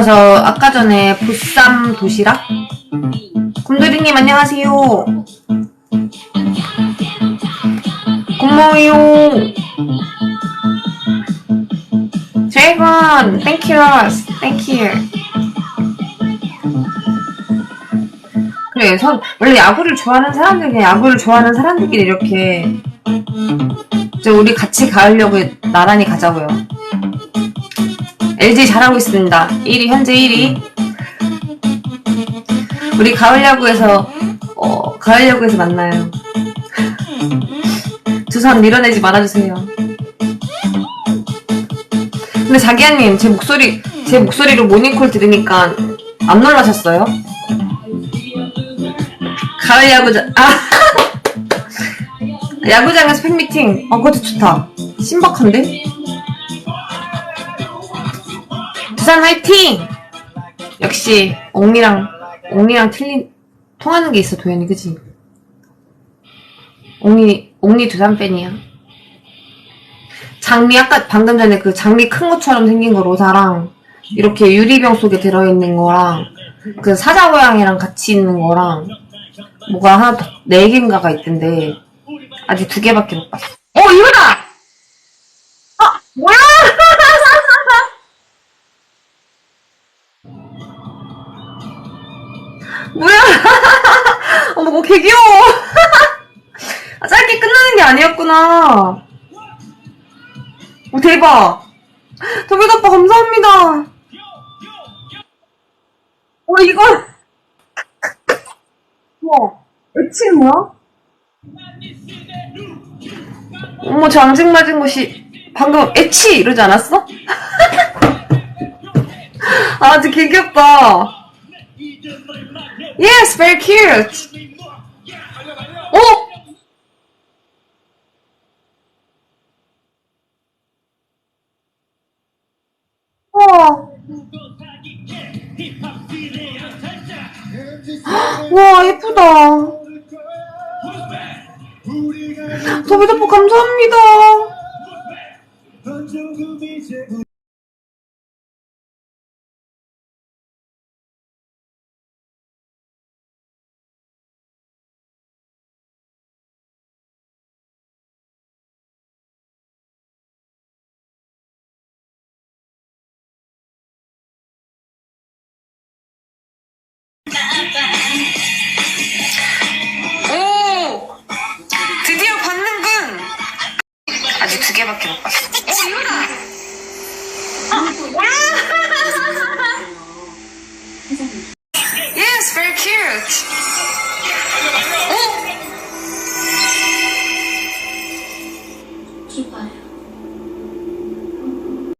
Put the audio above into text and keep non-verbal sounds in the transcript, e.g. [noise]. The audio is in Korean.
저 아까 전에 보쌈 도시락? 곰돌이님 안녕하세요. 고마워요. 드래곤, thank you, thank you. 그래, 선, 원래 야구를 좋아하는 사람들, 그냥 야구를 좋아하는 사람들끼리 이렇게, 이제 우리 같이 가려고 나란히 가자고요. LG 잘하고 있습니다. 1위, 현재 1위. 우리 가을 야구에서, 어, 가을 야구에서 만나요. 두산 밀어내지 말아주세요. 근데 자기야님, 제 목소리, 제 목소리로 모닝콜 들으니까 안 놀라셨어요? 가을 야구장, 아! [laughs] 야구장에서 팬미팅. 어, 그것도 좋다. 신박한데? 부산 화이팅! 역시, 옹리랑, 옹리랑 틀린, 통하는 게 있어, 도현이, 그지? 옹리, 옹리 두산 팬이야. 장미, 아까 방금 전에 그 장미 큰 것처럼 생긴 거 로사랑, 이렇게 유리병 속에 들어있는 거랑, 그 사자 고양이랑 같이 있는 거랑, 뭐가 하나 더, 네 개인가가 있던데, 아직 두 개밖에 못 봤어. 어, 이거다! 뭐야! [laughs] 어머, 뭐 개 귀여워! [laughs] 아, 짧게 끝나는 게 아니었구나. 오, 대박! 더블 오빠 감사합니다. 어, 이걸. [laughs] 우와, 애칭 뭐야? 어머, 저 앙증맞은 것이 방금 애치! 이러지 않았어? 아, 진짜 개 귀엽다. Yes, very cute. 어? 우와. 와, 예쁘다. 더비더포 감사합니다. 아직 두 개밖에 못 봤어. 어, 이거다!